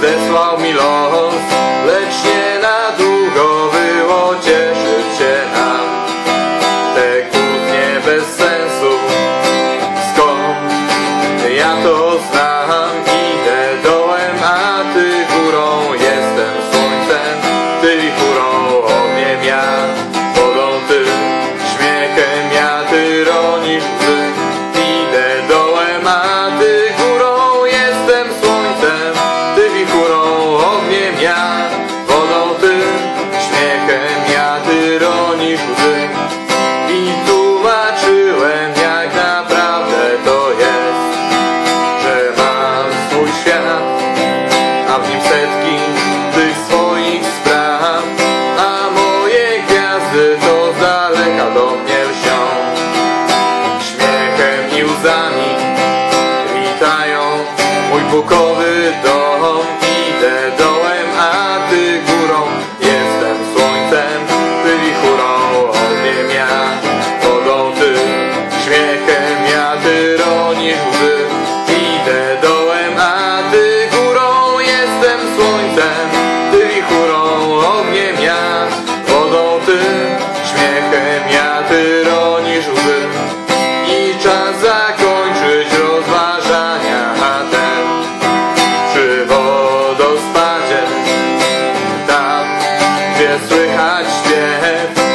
zesłał mi los Lecz nie na długo było cieszyć się nam Te kłótnie bez sensu Skąd ja to znam? ustami witają mój pokoju. gdzie słychać śpiew.